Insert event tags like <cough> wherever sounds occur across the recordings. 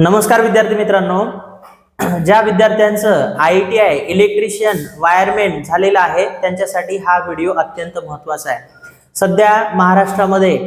नमस्कार विद्यार्थी मित्रांनो. ज्या विद्यार्थ्यांचं I T I electrician wireman झालेलं आहे त्यांच्यासाठी हा व्हिडिओ अत्यंत महत्त्वाचा आहे. सध्या महाराष्ट्रामध्ये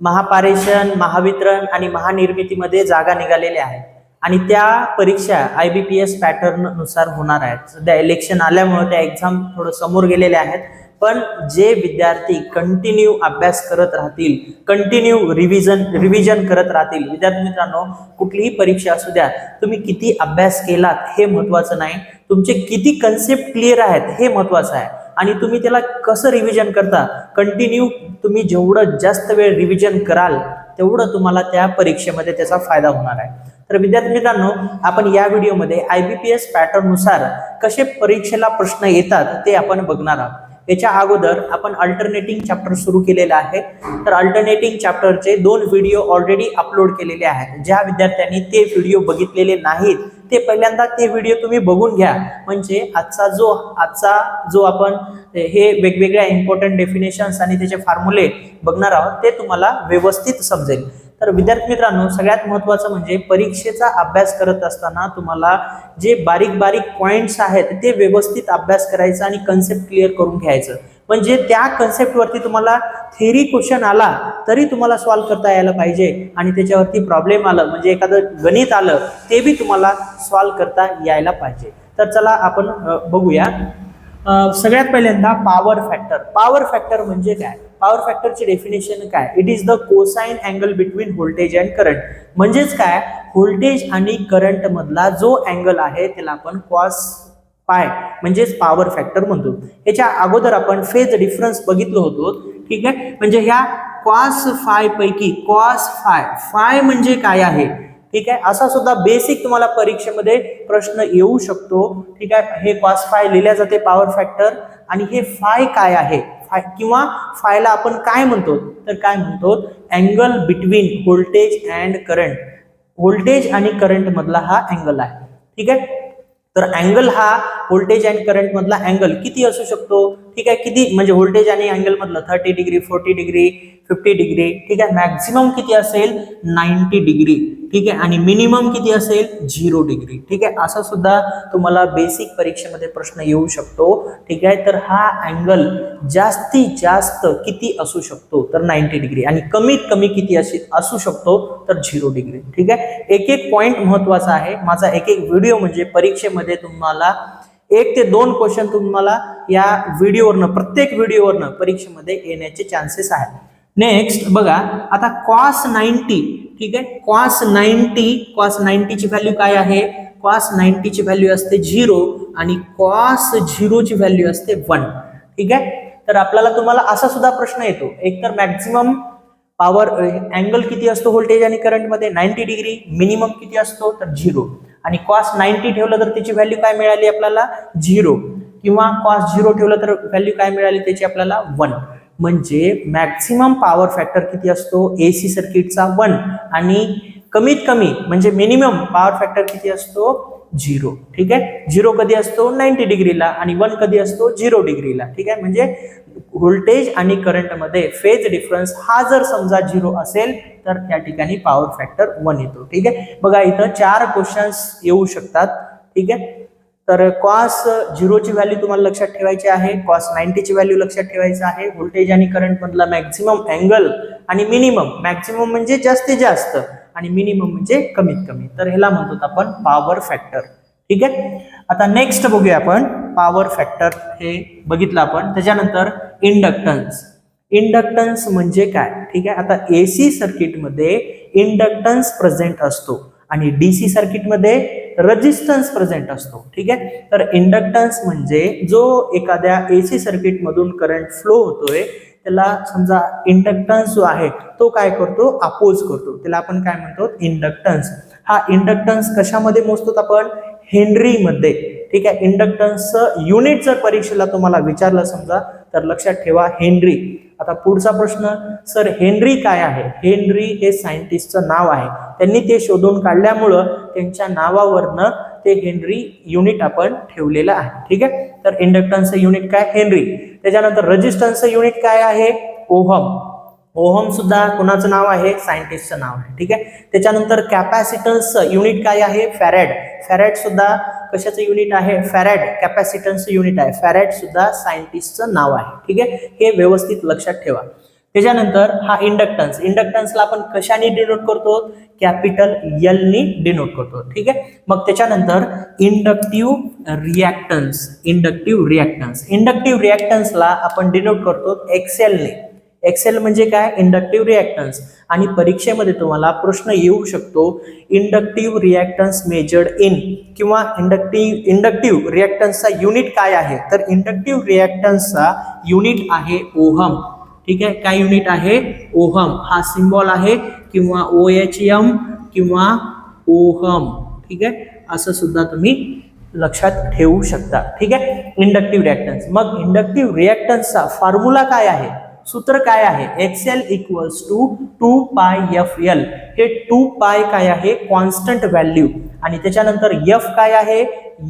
महापारेषण महावितरण आणि महानिर्मितीमध्ये जागा निघालेल्या आहेत. आणि त्या परीक्षा आय बी पी एस पॅटर्ननुसार होणार आहेत. सध्या इलेक्शन आल्यामुळे त्या एक्झाम थोडं समोर गेलेल्या आहेत. पण जे विद्यार्थी कंटिन्यू अभ्यास करत राहतील कंटिन्यू रिव्हिजन रिव्हिजन करत राहतील विद्यार्थी मित्रांनो कुठलीही परीक्षा असू द्या तुम्ही किती अभ्यास केलात हे महत्वाचं नाही. तुमचे किती कन्सेप्ट क्लिअर आहेत हे महत्वाचं आहे. आणि तुम्ही त्याला कसं रिव्हिजन करता? कंटिन्यू तुम्ही जेवढं जास्त वेळ रिव्हिजन कराल तेवढं तुम्हाला त्या परीक्षेमध्ये त्याचा फायदा होणार आहे. तर विद्यार्थी मित्रांनो आपण या व्हिडिओमध्ये आय बी पी एस पॅटर्ननुसार कसे परीक्षेला प्रश्न येतात ते आपण बघणार आहोत. याच्या अगोदर आपण अल्टरनेटिंग चॅप्टर सुरू केलेलं आहे. तर अल्टरनेटिंग चॅप्टरचे दोन व्हिडिओ ऑलरेडी अपलोड केलेले आहेत. ज्या विद्यार्थ्यांनी ते व्हिडिओ बघितलेले नाहीत ते पहिल्यांदा ते व्हिडिओ तुम्ही बघून घ्या. म्हणजे आजचा जो आजचा जो आपण हे वेगवेगळ्या इम्पॉर्टंट डेफिनेशन्स आणि त्याचे फॉर्म्युले बघणार आहोत ते तुम्हाला व्यवस्थित समजेल. तर विद्यार्थी मित्रांनो सगळ्यात महत्वाचं म्हणजे परीक्षेचा अभ्यास करत असताना तुम्हाला जे बारीक बारीक पॉइंट्स आहेत ते व्यवस्थित अभ्यास करायचा आणि कन्सेप्ट क्लिअर करून घ्यायचं. म्हणजे त्या कन्सेप्टवरती तुम्हाला थेरी क्वेश्चन आला तरी तुम्हाला सॉल्व्ह करता यायला पाहिजे आणि त्याच्यावरती प्रॉब्लेम आलं म्हणजे एखादं गणित आलं ते बी तुम्हाला सॉल्व्ह करता यायला पाहिजे. तर चला आपण बघूया. सगळ्यात पहिल्यांदा पॉवर फॅक्टर पॉवर फॅक्टर म्हणजे काय? पॉवर फॅक्टरची डेफिनेशन काय? It is the cosine angle between voltage and current म्हणजेच काय? व्होल्टेज आणि करंट मधला जो अँगल आहे त्याला आपण कॉस पाय म्हणजेच पॉवर फॅक्टर म्हणतो. याच्या अगोदर आपण फेज डिफरन्स बघितलो होतो. ठीक आहे? म्हणजे ह्या कॉस फाय पैकी कॉस फाय फाय म्हणजे काय आहे? ठीक आहे? असा सुद्धा बेसिक तुम्हाला परीक्षेमध्ये प्रश्न येऊ शकतो. ठीक आहे? हे कॉस फाय लिहिल्या जाते पॉवर फॅक्टर आणि हे फाय काय आहे? फाय किंवा फायला आपण काय म्हणतो? तर काय म्हणतो? Angle between voltage and current voltage आणि करंट मधला हा अँगल आहे. ठीक आहे? तर अँगल हा व्होल्टेज अँड करंटमधला अँगल किती असू शकतो? ठीक आहे किती? म्हणजे व्होल्टेज आणि अँगलमधला thirty degree forty degree fifty degree ठीक आहे? मॅक्झिमम किती असेल? नाईन्टी डिग्री ठीक आहे? आणि मिनिमम किती असेल? झिरो डिग्री ठीक आहे? असा सुद्धा तुम्हाला बेसिक परीक्षेमध्ये प्रश्न येऊ शकतो ठीक आहे? तर हा अँगल जास्तीत जास्त किती असू शकतो? तर नाईन्टी डिग्री आणि कमीत कमी किती अशी असू शकतो? तर झिरो डिग्री ठीक आहे? एक एक पॉईंट महत्त्वाचा आहे. माझा एक एक व्हिडिओ म्हणजे परीक्षेमध्ये तुम्हाला एक ते दोन क्वेश्चन तुम्हाला या व्हिडिओवरनं प्रत्येक व्हिडिओवरनं परीक्षेमध्ये येण्याचे चान्सेस आहेत. नेक्स्ट बघा आता कॉस नाईन्टी ठीक आहे? कॉस नाईन्टी कॉस नाईन्टीची व्हॅल्यू काय आहे? कॉस नाईन्टीची व्हॅल्यू असते झिरो आणि कॉस झिरोची व्हॅल्यू असते वन ठीक आहे? तर आपल्याला तुम्हाला असा सुद्धा प्रश्न येतो. एक तर मॅक्झिमम पॉवर अँगल किती असतो व्होल्टेज आणि करंटमध्ये नाईन्टी डिग्री मिनिमम किती असतो? तर झिरो आणि कॉस नाईन्टी ठेवलं तर त्याची व्हॅल्यू काय मिळाली आपल्याला? झिरो किंवा कॉस झिरो ठेवलं तर व्हॅल्यू काय मिळाली त्याची आपल्याला? वन म्हणजे मॅक्झिमम पॉवर फॅक्टर किती असतो? ए सी सर्किटचा वन आणि कमीत कमी म्हणजे मिनिमम पॉवर फॅक्टर किती असतो? झिरो. ठीक आहे? झिरो कधी असतो? नाईन्टी डिग्रीला आणि वन कधी असतो? झिरो डिग्रीला. ठीक आहे? म्हणजे व्होल्टेज आणि करंटमध्ये फेज डिफरन्स हा जर समजा झिरो असेल तर त्या ठिकाणी पॉवर फॅक्टर वन येतो. ठीक आहे? बघा इथं चार क्वेश्चन्स येऊ शकतात. ठीक आहे? तर कॉस झिरोची व्हॅल्यू तुम्हाला लक्षात ठेवायची आहे. कॉस नाईन्टीची व्हॅल्यू लक्षात ठेवायची आहे. व्होल्टेज आणि करंट मधला मॅक्झिमम अँगल आणि मिनिमम. मॅक्झिमम म्हणजे जास्तीत जास्त. आणि मिनिमम म्हणजे कमीत कमी. तर ह्याला म्हणतो आपण पॉवर फॅक्टर ठीक आहे? आता नेक्स्ट बघूया आपण पॉवर फॅक्टर हे बघितलं आपण. त्याच्यानंतर इंडक्टन्स इंडक्टन्स म्हणजे काय? ठीक आहे? आता एसी सर्किटमध्ये इंडक्टन्स प्रेझेंट असतो आणि डीसी सर्किटमध्ये रजिस्टन्स प्रेझेंट असतो. ठीक आहे? तर इंडक्टन्स म्हणजे जो एखाद्या एसी सर्किटमधून करंट फ्लो होतोय त्याला समजा इंडक्टन्स जो आहे तो काय करतो? अपोज करतो. त्याला आपण काय म्हणतो? इंडक्टन्स हा इंडक्टन्स कशामध्ये मोजतो आपण? हेनरीमध्ये. ठीक आहे? इंडक्टन्सचं युनिट जर परीक्षेला तुम्हाला विचारलं समजा तर लक्षात ठेवा हेनरी. आता पुढचा प्रश्न सर हेनरी काय आहे? हेनरी हे सायंटिस्टचं नाव आहे. त्यांनी ते शोधून काढल्यामुळं त्यांच्या नावावरनं ते हेनरी युनिट आपण ठेवलेलं आहे. ठीक आहे? तर इंडक्टन्सचं युनिट काय? हेनरी. त्याच्यानंतर रजिस्टन्सचं युनिट काय आहे? ओहम. ओहम सुद्धा कोणाचं नाव आहे? सायंटिस्टचं नाव आहे. ठीक आहे? त्याच्यानंतर कॅपॅसिटन्स युनिट काय आहे? फॅरॅड फॅरॅड सुद्धा कशाचं युनिट आहे? फॅरॅड कॅपॅसिटन्स युनिट आहे. फॅरॅड सुद्धा सायंटिस्टचं नाव आहे. ठीक आहे? हे व्यवस्थित लक्षात ठेवा. त्याच्यानंतर हा इंडक्टन्स इंडक्टन्सला आपण कशाने डिनोट करतो? कॅपिटल एलनी डिनोट करतो. ठीक आहे? मग त्याच्यानंतर inductive reactance inductive reactance inductive रिॲक्टन्सला आपण डिनोट करतो एक्सेलने एक्सेल म्हणजे काय? इंडक्टिव्ह रिॲक्टन्स आणि परीक्षेमध्ये तुम्हाला प्रश्न येऊ शकतो. इंडक्टिव्ह रिॲक्टन्स मेजर्ड इन किंवा इंडक्टिव्ह इंडक्टिव्ह रिॲक्टन्सचा युनिट काय आहे? तर इंडक्टिव्ह रिॲक्टन्सचा युनिट आहे ओहम. ठीक आहे? काय युनिट आहे? ओहम. हा सिम्बॉल आहे किंवा ओ एच एम किंवा ओहम. ठीक आहे? असं सुद्धा तुम्ही लक्षात ठेवू शकता. ठीक आहे? इंडक्टिव्ह रिॲक्टन्स मग इंडक्टिव्ह रिॲक्टन्सचा फॉर्म्युला काय आहे? सूत्र काय आहे? X L equals to two pi F L हे टू पाय काय आहे? कॉन्स्टंट व्हॅल्यू आणि त्याच्यानंतर एफ काय आहे?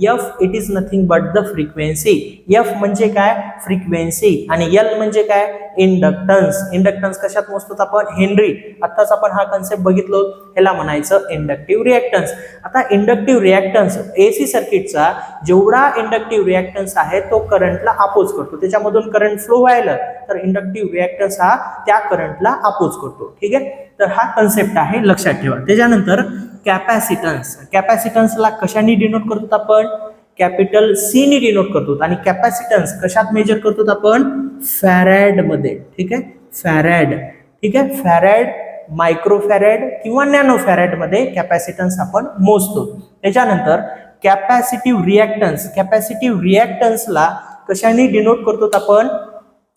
F it is nothing but the frequency F म्हणजे काय? फ्रिक्वेन्सी आणि एल म्हणजे काय? इंडक्टन्स इंडक्टन्स कशात मोजतो आपण? हेनरी आत्ताच आपण हा कन्सेप्ट बघितलो. ह्याला म्हणायचं इंडक्टिव्ह रिॲक्टन्स आता इंडक्टिव्ह रिॲक्टन्स एसी सर्किटचा जेवढा इंडक्टिव्ह रिॲक्टन्स आहे तो करंटला अपोज करतो. त्याच्यामधून करंट फ्लो व्हायला तर इंडक्टिव्ह रिॲक्टन्स हा त्या करंटला अपोज करतो. ठीक आहे? तर हा कन्सेप्ट आहे लक्षात ठेवा. त्याच्यानंतर कॅपॅसिटन्स कॅपॅसिटन्सला कशाने डिनोट करतो आपण? कॅपिटल सी डिनोट करतो. आणि कॅपॅसिटन्स कशात मेजर करतो आपण? फॅरॅडमध्ये. ठीक आहे? फॅरॅड ठीक आहे? फॅरॅड मायक्रोफॅरॅड किंवा नॅनो फॅरॅडमध्ये कॅपॅसिटन्स आपण मोजतो. त्याच्यानंतर कॅपॅसिटिव्ह रिॲक्टन्स कॅपॅसिटिव्ह रिॲक्टन्सला कशाने डिनोट करतो आपण?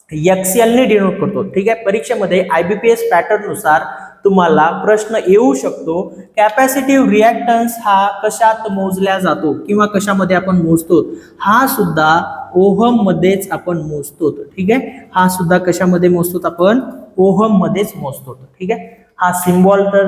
एक्सएलने डिनोट करतो. ठीक आहे? परीक्षेमध्ये आयबीपीएस एस पॅटर्ननुसार तुम्हाला प्रश्न येऊ शकतो. कॅपॅसिटिव्ह रिॲक्टन्स हा कशात मोजल्या जातो किंवा कशामध्ये आपण मोजतो? हा सुद्धा ओहम मध्येच आपण मोजतो. ठीक आहे? हा सुद्धा कशामध्ये मोजतो? आपण ओहम मध्येच मोजतो. ठीक आहे? हा सिम्बॉल तर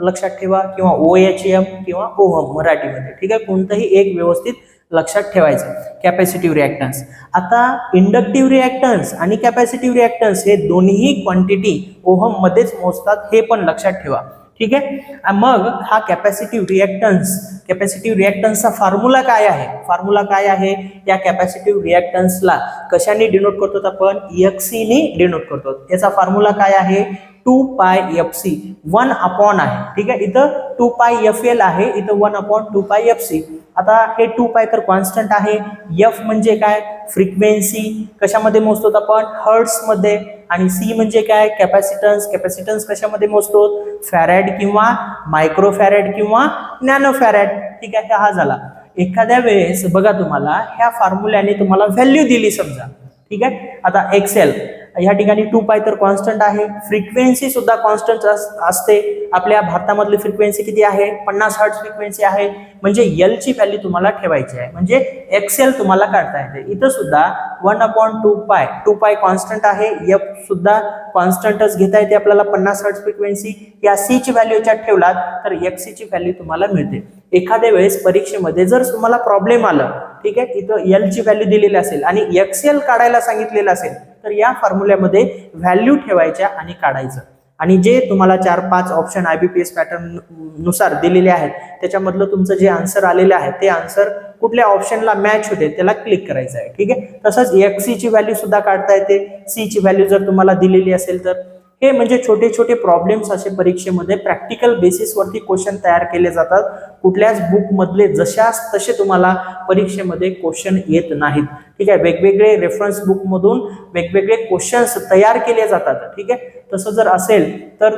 लक्षात ठेवा किंवा ओ एच एम किंवा ओहम मराठीमध्ये. ठीक आहे? कोणतंही एक व्यवस्थित लक्षात ठेवायचं. कॅपॅसिटिव्ह रिॲक्टन्स आता इंडक्टिव्ह रिॲक्टन्स आणि कॅपॅसिटिव्ह रिॲक्टन्स हे दोन्ही क्वांटिटी ओहम मध्येच मोजतात हे पण लक्षात ठेवा. ठीक आहे? मग हा कॅपॅसिटिव्ह रिॲक्टन्स कॅपॅसिटिव्ह रिॲक्टन्सचा फॉर्म्युला काय आहे? फॉर्म्युला काय आहे? या कॅपॅसिटिव्ह रिॲक्टन्सला कशाने डिनोट करतो आपण? एक्सीने डिनोट करतो. याचा फॉर्म्युला काय आहे? To pi F C. One upon आहे. ठीक आहे? इथं टू पाय एफ एल आहे. इथं one upon two pi F C. आता हे टू पाय तर कॉन्स्टंट आहे. एफ म्हणजे काय? फ्रिक्वेन्सी. कशामध्ये मोजतो आपण? हर्ट्समध्ये. आणि सी म्हणजे काय? कॅपॅसिटन्स. कॅपॅसिटन्स कशामध्ये मोजतो फॅरॅड किंवा मायक्रो फॅरॅड किंवा नॅनो फॅरॅड ठीक आहे? हा झाला. एखाद्या वेळेस बघा तुम्हाला ह्या फॉर्म्युल्याने तुम्हाला व्हॅल्यू दिली समजा. ठीक आहे? आता एक्सेल ह्या ठिकाणी टू पाय तर कॉन्स्टंट आहे. फ्रिक्वेन्सी सुद्धा कॉन्स्टंट असते. आपल्या भारतामधली फ्रिक्वेन्सी किती आहे? पन्नास हर्ट फ्रिक्वेन्सी आहे. म्हणजे एलची व्हॅल्यू तुम्हाला ठेवायची आहे. म्हणजे एक्सेल तुम्हाला काढता येते. इथं सुद्धा one upon two pi two pi constant आहे. एफ सुद्धा कॉन्स्टंटच घेता येते आपल्याला पन्नास हर्ट फ्रिक्वेन्सी या सी ची व्हॅल्यू याच्यात ठेवलात तर एक्सीची व्हॅल्यू तुम्हाला मिळते. एखाद्या वेळेस परीक्षेमध्ये जर तुम्हाला प्रॉब्लेम आलं ठीक आहे? इथं एलची व्हॅल्यू दिलेली असेल आणि एक्सेल काढायला सांगितलेलं असेल तर या फॉर्म्युल्यामध्ये व्हॅल्यू ठेवायच्या आणि काढायचं. आणि जे तुम्हाला चार पाच option I B P S पॅटर्ननुसार दिलेले आहेत त्याच्यामधलं तुमचं जे आन्सर आलेलं आहे ते आन्सर कुठल्या ऑप्शनला मॅच होते त्याला क्लिक करायचं आहे. ठीक आहे? तसंच एक्स ची व्हॅल्यू सुद्धा काढता येते. सी ची व्हॅल्यू जर तुम्हाला दिलेली असेल तर. हे म्हणजे छोटे छोटे प्रॉब्लेम्स असे परीक्षेमध्ये प्रॅक्टिकल बेसिसवरती क्वेश्चन तयार केले जातात. कुठल्याच बुकमधले जशाच तसे तुम्हाला परीक्षेमध्ये क्वेश्चन येत नाहीत. ठीक आहे? वेगवेगळे रेफरन्स बुकमधून वेगवेगळे क्वेश्चन्स तयार केले जातात. ठीक आहे? तसं जर असेल तर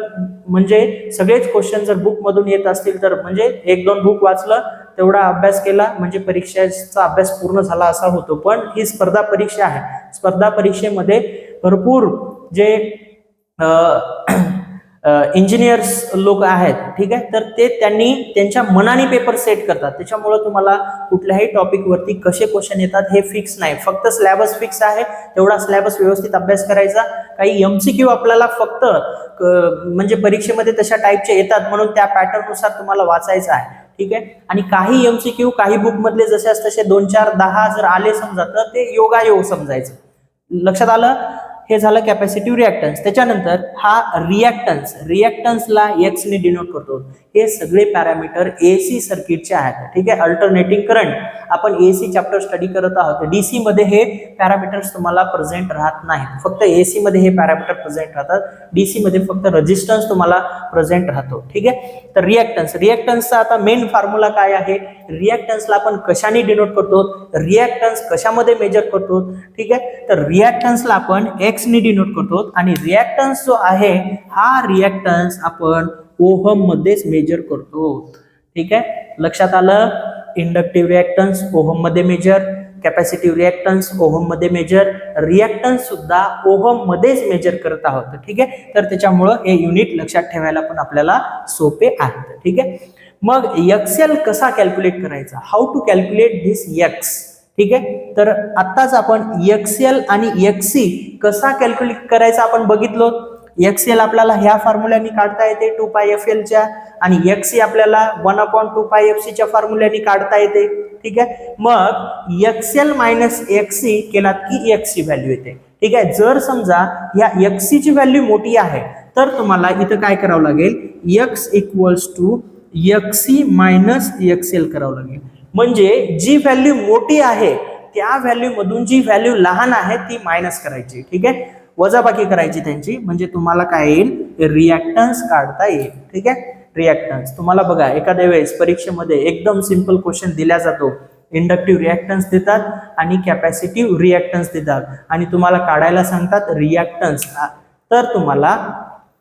म्हणजे सगळेच क्वेश्चन जर बुकमधून येत असतील तर म्हणजे एक दोन बुक वाचलं तेवढा अभ्यास केला म्हणजे परीक्षेचा अभ्यास पूर्ण झाला असा होतो. पण ही स्पर्धा परीक्षा आहे. स्पर्धा परीक्षेमध्ये भरपूर जे इंजिनियर्स लोक आहेत ठीक आहे? तर ते त्यांनी त्यांच्या मनाने पेपर सेट करतात. त्याच्यामुळं तुम्हाला कुठल्याही टॉपिकवरती कसे क्वेश्चन येतात हे फिक्स नाही. फक्त स्लॅबस फिक्स आहे तेवढा स्लॅबस व्यवस्थित अभ्यास करायचा. काही एम सी क्यू आपल्याला फक्त म्हणजे परीक्षेमध्ये तशा टाईपचे येतात म्हणून त्या पॅटर्ननुसार तुम्हाला वाचायचं आहे ठीक आहे? आणि काही एम सी क्यू काही बुकमधले जसे तसे दोन चार दहा जर आले समजा तर ते योगायोग समजायचं. लक्षात आलं? हे झालं कॅपॅसिटिव्ह रिॲक्टन्स त्याच्यानंतर हा रिॲक्टन्स रिॲक्टन्सला एक्सने डिनोट करतो. हे सगळे पॅरामीटर ए सी सर्किटचे आहेत. ठीक आहे? अल्टरनेटिंग करंट आपण ए सी चॅप्टर स्टडी करत आहोत. डीसी मध्ये हे पॅरामीटर्स तुम्हाला प्रेझेंट राहत नाहीत. फक्त ए मध्ये हे पॅरामीटर प्रेझेंट राहतात. डीसी मध्ये फक्त रेजिस्टन्स तुम्हाला प्रेझेंट राहतो. ठीक आहे? तर रिॲक्टन्स रिॲक्टन्सचा आता मेन फॉर्म्युला काय आहे? रिॲक्टन्सला आपण कशाने डिनोट करतो? रिॲक्टन्स कशामध्ये मेजर करतो? ठीक आहे? तर रिॲक्टन्सला आपण एक्सनी डिनोट करतो. आणि रिॲक्टन्स जो आहे हा रिॲक्टन्स आपण ओहम मध्येच मेजर करतो. ठीक आहे? लक्षात आलं? इंडक्टिव्ह रिॲक्टन्स ओहममध्ये मेजर कॅपॅसिटिव्ह रिॲक्टन्स ओहममध्ये मेजर रिॲक्टन्स सुद्धा ओहम मध्येच मेजर करत आहोत. ठीक आहे? तर त्याच्यामुळं हे युनिट लक्षात ठेवायला पण आपल्याला सोपे आहेत. ठीक आहे? मग एक्सेल कसा कॅल्क्युलेट करायचा? How to calculate this X ठीक आहे? तर आत्ताच आपण एक्सेल आणि एक्सी कसा कॅल्क्युलेट करायचा आपण बघितलो. एक्सेल आपल्याला ह्या फॉर्म्युल्यानी काढता येते टू पाय एफ एलच्या आणि एक्सी आपल्याला one upon two pi F सीच्या फॉर्म्युल्यानी काढता येते. ठीक आहे? मग एक्सेल मायनस एक्सी केलात की एक्सची व्हॅल्यू येते. ठीक आहे? जर समजा या एक्सीची व्हॅल्यू मोठी आहे तर तुम्हाला इथं काय करावं लागेल? X equals to X C minus X L करावं लागेल. म्हणजे जी व्हॅल्यू मोठी आहे त्या व्हॅल्यू मधून जी व्हॅल्यू लहान आहे ती मायनस करायची ठीक आहे? वजाबाकी करायची त्यांची म्हणजे तुम्हाला काय येईल? रिॲक्टन्स काढता येईल ठीक आहे? रिॲक्टन्स तुम्हाला बघा एखाद्या वेळेस परीक्षेमध्ये एकदम सिंपल क्वेश्चन दिला जातो. इंडक्टिव्ह रिॲक्टन्स देतात आणि कॅपॅसिटिव्ह रिॲक्टन्स देतात. आणि तुम्हाला काढायला सांगतात रिॲक्टन्स तर तुम्हाला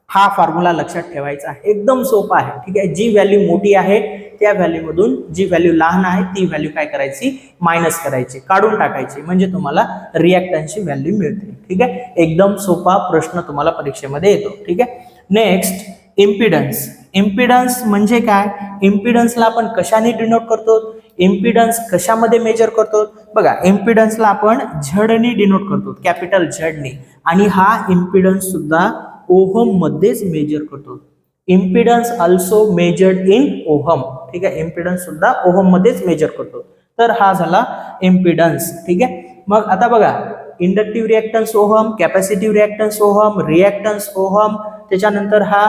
हा फॉर्म्युला लक्षात ठेवायचा आहे. एकदम सोपा आहे ठीक आहे? जी व्हॅल्यू मोठी आहे त्या व्हॅल्यूमधून जी व्हॅल्यू लहान आहे ती व्हॅल्यू काय करायची? मायनस करायची काढून टाकायची. म्हणजे तुम्हाला रिॲक्टन्सची व्हॅल्यू मिळते. ठीक आहे? एकदम सोपा प्रश्न तुम्हाला परीक्षेमध्ये येतो. ठीक आहे? नेक्स्ट इम्पिडन्स इम्पिडन्स म्हणजे काय? इम्पिडन्सला आपण कशाने डिनोट करतो? इम्पिडन्स कशामध्ये मेजर करतो? बघा इम्पिडन्सला आपण झडनी डिनोट करतो. कॅपिटल झडनी आणि हा इम्पिडन्स सुद्धा ओहम मध्येच मेजर करतो. Impedance also measured in ohm. ठीक आहे? इम्पिडन्स सुद्धा ओहम मध्येच मेजर करतो. तर हा झाला इम्पिडन्स ठीक आहे? मग आता बघा inductive reactance ohm capacitive reactance ohm reactance ohm त्याच्यानंतर हा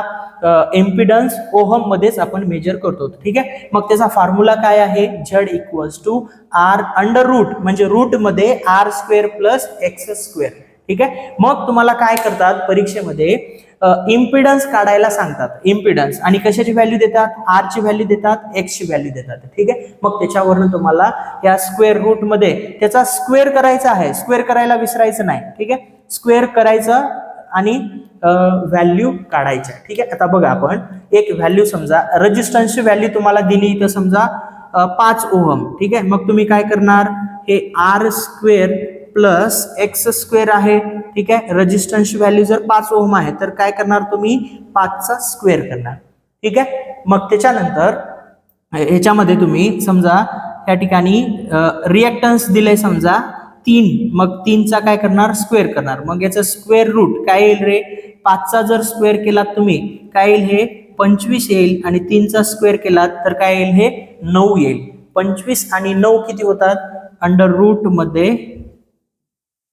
एम्पिडन्स ओहम मध्येच आपण मेजर करतो ठीक आहे? मग त्याचा फॉर्म्युला काय आहे? Z equals to R under root म्हणजे रूटमध्ये R square plus X square ठीक आहे? मग तुम्हाला काय करतात? परीक्षेमध्ये इम्पिडन्स काढायला सांगतात. इम्पिडन्स आणि कशाची व्हॅल्यू देतात? आर ची व्हॅल्यू देतात एक्स ची व्हॅल्यू देतात. ठीक आहे? मग त्याच्यावरून तुम्हाला या स्क्वेअर रूटमध्ये त्याचा स्क्वेअर करायचा आहे. स्क्वेअर करायला विसरायचं नाही. ठीक आहे? स्क्वेअर करायचं आणि व्हॅल्यू काढायच्या ठीक आहे? आता बघा आपण. एक व्हॅल्यू समजा रजिस्टन्सची व्हॅल्यू तुम्हाला दिली इथं समजा पाच ओहम. ठीक आहे? मग तुम्ही काय करणार? हे R square plus X square आहे ठीक आहे? रजिस्टन्स व्हॅल्यू जर पाच ओहम आहे तर काय करणार तुम्ही? पाचचा स्क्वेअर करणार ठीक आहे? मग त्याच्यानंतर ह्याच्यामध्ये तुम्ही समजा या ठिकाणी रिॲक्टन्स दिले समजा तीन मग तीनचा काय करणार? स्क्वेअर करणार. मग याचं स्क्वेअर रूट काय येईल रे? पाचचा जर स्क्वेअर केलात तुम्ही काय येईल हे? पंचवीस येईल आणि तीनचा स्क्वेअर केलात तर काय येईल हे? नऊ येईल. पंचवीस आणि नऊ किती होतात? अंडर रूटमध्ये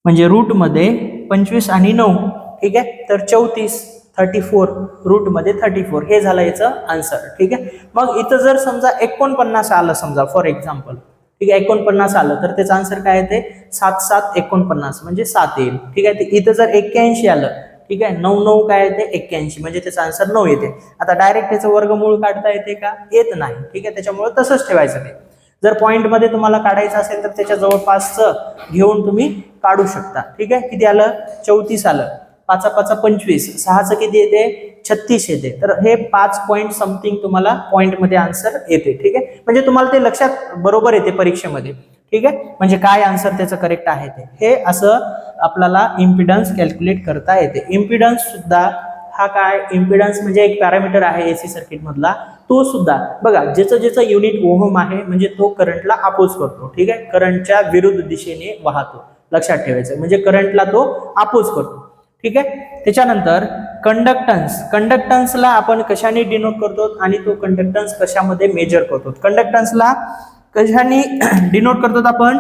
म्हणजे रूटमध्ये पंचवीस आणि नऊ ठीक आहे? तर चौतीस थर्टी फोर रूटमध्ये थर्टी फोर हे झालं याचं आन्सर ठीक आहे? मग इथं जर समजा एकोणपन्नास आलं समजा फॉर एक्झाम्पल ठीक आहे? एकोणपन्नास आलं तर त्याचं आन्सर काय येते? सात सात एकोणपन्नास म्हणजे सात येईल ठीक आहे? ते इथं जर एक्क्याऐंशी आलं ठीक आहे? नऊ नऊ काय येते? एक्क्याऐंशी म्हणजे त्याचं आन्सर नऊ येते. आता डायरेक्ट त्याचं वर्गमूळ काढता येते का? येत नाही ठीक आहे? त्याच्यामुळे तसंच ठेवायचं ते. जर पॉईंटमध्ये तुम्हाला काढायचं असेल तर त्याच्या जवळपासचं घेऊन तुम्ही काढू शकता. ठीक आहे? किती आलं? चौतीस आलं. पाचा पाचा पंचवीस. सहाचं किती येते? छत्तीस येते. तर हे पाच पॉईंट समथिंग तुम्हाला पॉईंटमध्ये आन्सर येते. ठीक आहे? म्हणजे तुम्हाला ते लक्षात बरोबर येते परीक्षेमध्ये. ठीक आहे? म्हणजे काय आन्सर त्याचं करेक्ट आहे ते. हे असं आपल्याला इम्पिडन्स कॅल्क्युलेट करता येते. इम्पिडन्स सुद्धा हा काय? इम्पिडन्स म्हणजे एक पॅरामीटर आहे एसी सर्किट मधला. तो सुद्धा बघा ज्याचं ज्याचं युनिट ओहम आहे म्हणजे तो करंटला अपोज करतो ठीक आहे? करंटच्या विरुद्ध दिशेने वाहतो लक्षात ठेवायचं म्हणजे करंटला तो अपोज करतो ठीक आहे? त्याच्यानंतर कंडक्टन्स कंडक्टन्सला आपण कशाने डिनोट करतो आणि तो कंडक्टन्स कशामध्ये मेजर करतो? कंडक्टन्सला कशाने <clears throat> डिनोट करतो आपण?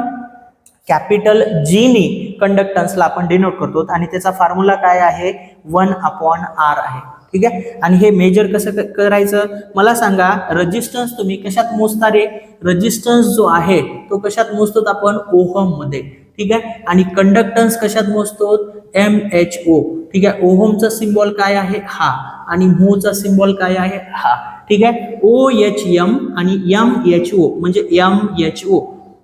कॅपिटल जीनी कंडक्टन्सला आपण डिनोट करतो. आणि त्याचा फॉर्म्युला काय आहे? वन अपॉन आर आहे. ठीक आहे? आणि हे मेजर कसं क- करायचं? मला सांगा रजिस्टन्स तुम्ही कशात मोजता रे? रजिस्टन्स जो आहे तो कशात मोजतो आपण? ओहममध्ये. ठीक आहे? आणि कंडक्टन्स कशात मोजतो एम एच ओ ठीक आहे? ओहमचा सिम्बॉल काय आहे? हा. आणि मोचा सिम्बॉल काय आहे? हा. ठीक आहे? ओ एच एम आणि एम एच ओ म्हणजे एम एच ओ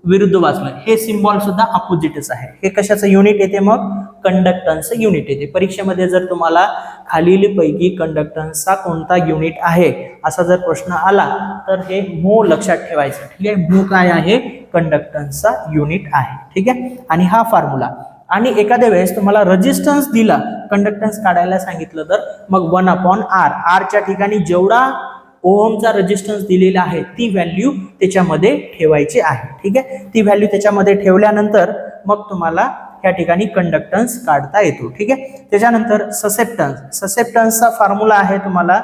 विरुद्ध वाचलं हे सिम्बॉल सुद्धा अपोजिटच आहे. हे कशाचं युनिट येते मग? कंडक्टन्सचं युनिट येते परीक्षेमध्ये जर तुम्हाला खालील पैकी कंडक्टन्सचा कोणता युनिट आहे असा जर प्रश्न आला तर हे मो लक्षात ठेवायचं. ठीक आहे? मो काय आहे? कंडक्टन्सचा युनिट आहे. ठीक आहे? आणि हा फॉर्म्युला आणि एखाद्या वेळेस तुम्हाला रेजिस्टन्स दिला कंडक्टन्स काढायला सांगितलं तर मग वन अपॉन आर आरच्या ठिकाणी जेवढा ओहमचा रेजिस्टन्स दिलेला आहे ती व्हॅल्यू त्याच्यामध्ये ठेवायची आहे. ठीक आहे? ती व्हॅल्यू त्याच्यामध्ये ठेवल्यानंतर मग तुम्हाला या ठिकाणी कंडक्टन्स काढता येतो. ठीक आहे? त्याच्यानंतर ससेप्टन्स ससेप्टन्सचा फॉर्म्युला आहे तुम्हाला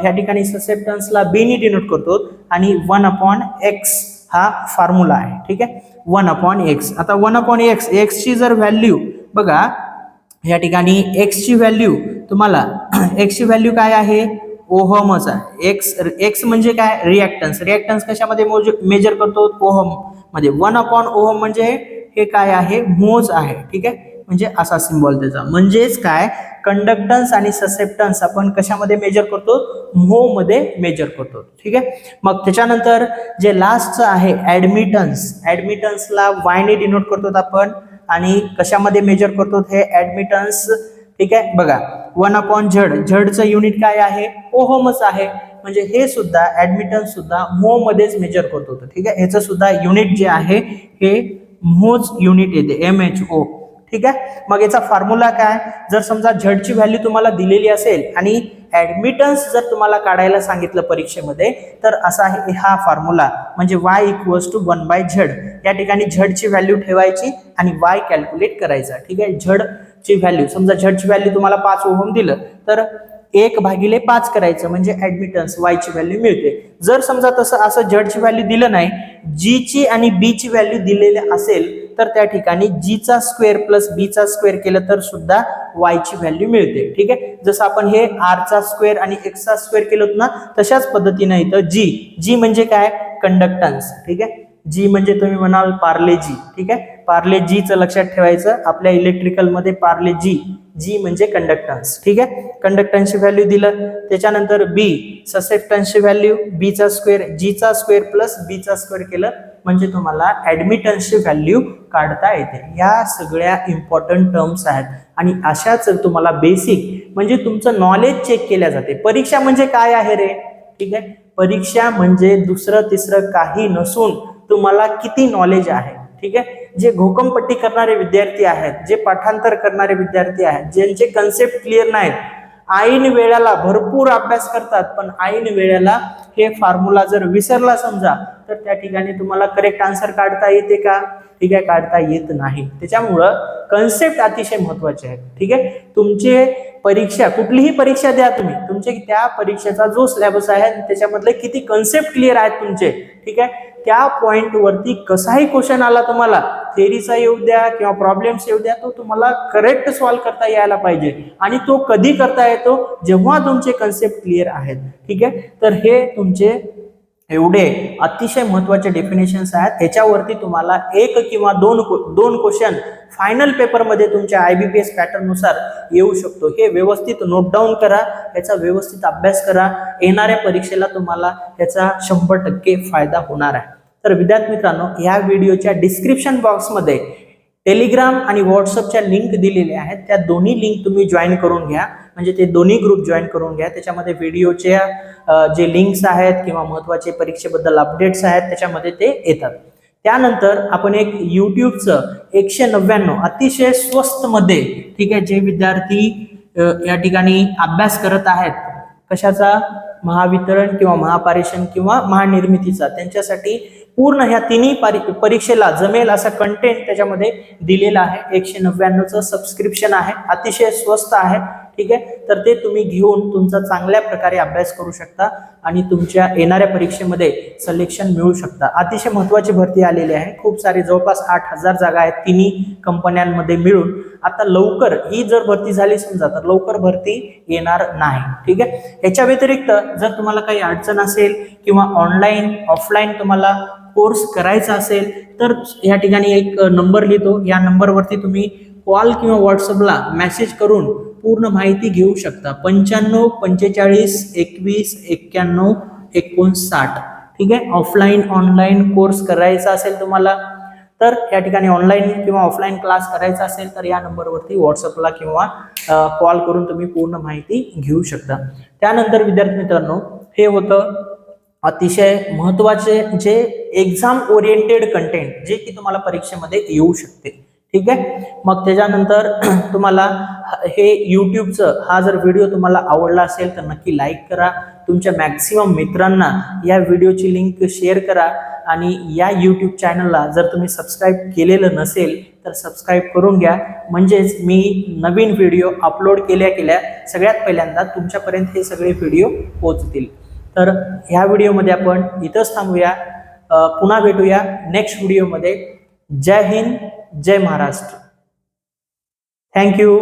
ह्या ठिकाणी ससेप्टन्सला बेनी डिनोट करतो आणि वन अपॉन एक्स हा फॉर्म्युला आहे. ठीक आहे? वन अपॉन एक्स आता वन अपॉन एक्स एक्सची जर व्हॅल्यू बघा या ठिकाणी एक्सची व्हॅल्यू तुम्हाला एक्सची व्हॅल्यू काय आहे? ओहमच आहे. एक्स एक्स म्हणजे काय? रिॲक्टन्स रिॲक्टन्स कशामध्ये मोज मेजर करतो? ओहममध्ये. वन अपॉन ओहम म्हणजे हे काय आहे? मोज आहे. ठीक आहे? म्हणजे असा सिम्बॉल त्याचा. म्हणजेच काय? कंडक्टन्स आणि ससेप्टन्स आपण कशामध्ये मेजर करतो? म्हो मध्ये मेजर करतो. ठीक आहे? मग त्याच्यानंतर जे लास्टचं आहे ऍडमिटन्स ऍडमिटन्सला वायने डिनोट करतो आपण. आणि कशामध्ये मेजर करतो हे? ऍडमिटन्स ठीक आहे? बघा. वन अपॉन झड झडचं युनिट काय आहे? ओहोमच आहे. म्हणजे हे सुद्धा ऍडमिटन्स सुद्धा मो मध्येच मेजर करतो ठीक आहे? ह्याचं सुद्धा युनिट जे आहे हे मोज युनिट येते एम एच ओ ठीक आहे? मग याचा फॉर्म्युला काय? जर समजा झडची व्हॅल्यू तुम्हाला दिलेली असेल आणि ऍडमिटन्स जर तुम्हाला काढायला सांगितलं परीक्षेमध्ये तर असा आहे हा फॉर्म्युला म्हणजे Y equals to one by Z या ठिकाणी झडची व्हॅल्यू ठेवायची आणि वाय कॅल्क्युलेट करायचा. ठीक आहे? झडची व्हॅल्यू समजा झडची व्हॅल्यू तुम्हाला पाच ओहम दिलं तर एक भागिले पाच करायचं म्हणजे ऍडमिटन्स वायची व्हॅल्यू मिळते. जर समजा तसं असं झडची व्हॅल्यू दिलं नाही जीची आणि बीची व्हॅल्यू दिलेली असेल तर त्या ठिकाणी जीचा स्क्वेअर प्लस बीचा स्क्वेअर केलं तर सुद्धा वायची व्हॅल्यू मिळते. ठीक आहे? जसं आपण हे आरचा स्क्वेअर आणि एक्सचा स्क्वेअर केलं होतं ना तशाच पद्धतीनं इथं जी जी म्हणजे काय? कंडक्टन्स ठीक आहे? जी म्हणजे तुम्ही म्हणाल पार्ले जी ठीक आहे? पार्ले जीचं लक्षात ठेवायचं. आपल्या इलेक्ट्रिकलमध्ये पार्ले जी जी म्हणजे कंडक्टन्स ठीक आहे? कंडक्टन्सची व्हॅल्यू दिलं. त्याच्यानंतर बी ससेप्टन्सची व्हॅल्यू बीचा स्क्वेअर जीचा स्क्वेअर प्लस बीचा स्क्वेअर केलं म्हणजे तुम्हाला ऍडमिटन्सची व्हॅल्यू काढता येते. या सगळ्या इम्पॉर्टंट टर्म्स आहेत. आणि अशाच तुम्हाला बेसिक म्हणजे तुमचं नॉलेज चेक केल्या जाते. परीक्षा म्हणजे काय आहे रे? ठीक आहे? परीक्षा म्हणजे दुसरं तिसरं काही नसून तुम्हाला किती नॉलेज आहे? ठीक आहे? जे घोकमपट्टी करणारे विद्यार्थी आहेत जे पाठांतर करणारे विद्यार्थी आहेत ज्यांचे कन्सेप्ट क्लिअर नाहीत ऐन वेळेला भरपूर अभ्यास करतात पण ऐन वेळेला हे फॉर्म्युला जर विसरला समजा तर त्या ठिकाणी तुम्हाला करेक्ट आन्सर काढता येते का? ठीक आहे काढता येत नाही. त्याच्यामुळं कन्सेप्ट अतिशय महत्त्वाचे आहेत. ठीक आहे? तुमचे परीक्षा कुठलीही परीक्षा द्या तुम्ही तुमचे त्या परीक्षेचा जो सिलेबस आहे त्याच्यामधले किती कन्सेप्ट क्लिअर आहेत तुमचे ठीक आहे? त्या पॉईंटवरती कसाही क्वेश्चन आला तुम्हाला थेरीचा येऊ द्या किंवा प्रॉब्लेम्स येऊ द्या तो तुम्हाला करेक्ट सॉल्व्ह करता यायला पाहिजे. आणि तो कधी करता येतो? जेव्हा तुमचे कन्सेप्ट क्लिअर आहेत. ठीक आहे? तर हे तुमचे एवढे अतिशय महत्त्वाचे डेफिनेशन्स आहेत. ह्याच्यावरती तुम्हाला एक किंवा दोन दोन क्वेश्चन फायनल पेपरमध्ये तुमच्या आय बी पी एस पॅटर्ननुसार येऊ शकतो. हे व्यवस्थित नोट डाऊन करा. याचा व्यवस्थित अभ्यास करा. येणाऱ्या परीक्षेला तुम्हाला याचा शंभर टक्के फायदा होणार आहे. तर विद्यार्थी मित्रांनो ह्या व्हिडिओच्या डिस्क्रिप्शन बॉक्समध्ये टेलिग्राम आणि व्हॉट्सअपच्या लिंक दिलेल्या आहेत. त्या दोन्ही लिंक तुम्ही जॉईन करून घ्या. म्हणजे ते दोन्ही ग्रुप जॉईन करून घ्या. त्याच्यामध्ये व्हिडिओच्या जे लिंक्स आहेत किंवा महत्त्वाचे परीक्षेबद्दल अपडेट्स आहेत त्याच्यामध्ये ते येतात. त्यानंतर आपण एक यूट्यूबचं एकशे नव्याण्णव अतिशय स्वस्तमध्ये ठीक आहे जे विद्यार्थी या ठिकाणी अभ्यास करत आहेत कशाचा? महावितरण किंवा महापारेषण किंवा महानिर्मितीचा. त्यांच्यासाठी पूर्ण ह्या तिन्ही परी परीक्षेला जमेल असा कंटेंट त्याच्यामध्ये दिलेला आहे. एकशे नव्याण्णवचं सबस्क्रिप्शन आहे. अतिशय स्वस्त आहे. ठीक आहे? तर ते तुम्ही घेऊन तुमचा चांगल्या प्रकारे अभ्यास करू शकता आणि तुमच्या येणाऱ्या परीक्षेमध्ये सलेक्शन मिळू शकता. अतिशय महत्वाची भरती आलेली आहे. खूप सारी जवळपास आठ हजार जागा आहेत तिन्ही कंपन्यांमध्ये मिळून. आता लवकर ही जर भरती झाली समजा तर लवकर भरती येणार नाही. ठीक आहे? याच्या व्यतिरिक्त जर तुम्हाला काही अडचण असेल किंवा ऑनलाईन ऑफलाईन तुम्हाला कोर्स करायचा असेल तर या ठिकाणी एक नंबर लिहितो. या नंबरवरती तुम्ही कॉल किंवा व्हॉट्सअपला मेसेज करून पूर्ण माहिती घेऊ शकता. पंच्याण्णव पंचेचाळीस एकवीस एक्क्याण्णव एकोणसाठ. ठीक आहे? ऑफलाईन ऑनलाईन कोर्स करायचा असेल तुम्हाला तर या ठिकाणी ऑनलाईन किंवा ऑफलाईन क्लास करायचा असेल तर या नंबरवरती व्हॉट्सअपला किंवा कॉल करून तुम्ही पूर्ण माहिती घेऊ शकता. त्यानंतर विद्यार्थी मित्रांनो हे होतं अतिशय महत्त्वाचे जे एक्झाम ओरिएंटेड कंटेंट जे की तुम्हाला परीक्षेमध्ये येऊ शकते. ठीक आहे? मग त्याच्यानंतर <clears throat> तुम्हाला हे यूट्यूबचं हा जर व्हिडिओ तुम्हाला आवडला असेल तर नक्की लाईक करा. तुमच्या मॅक्सिमम मित्रांना या व्हिडिओची लिंक शेअर करा. आणि या यूट्यूब चॅनलला जर तुम्ही सबस्क्राईब केलेलं नसेल तर सबस्क्राईब करून घ्या. म्हणजेच मी नवीन व्हिडिओ अपलोड केल्या केल्या सगळ्यात पहिल्यांदा तुमच्यापर्यंत हे सगळे व्हिडिओ पोहोचतील. तर ह्या व्हिडिओमध्ये आपण इथंच थांबूया. पुन्हा भेटूया नेक्स्ट व्हिडिओमध्ये. जय हिंद. जय महाराष्ट्र. Thank you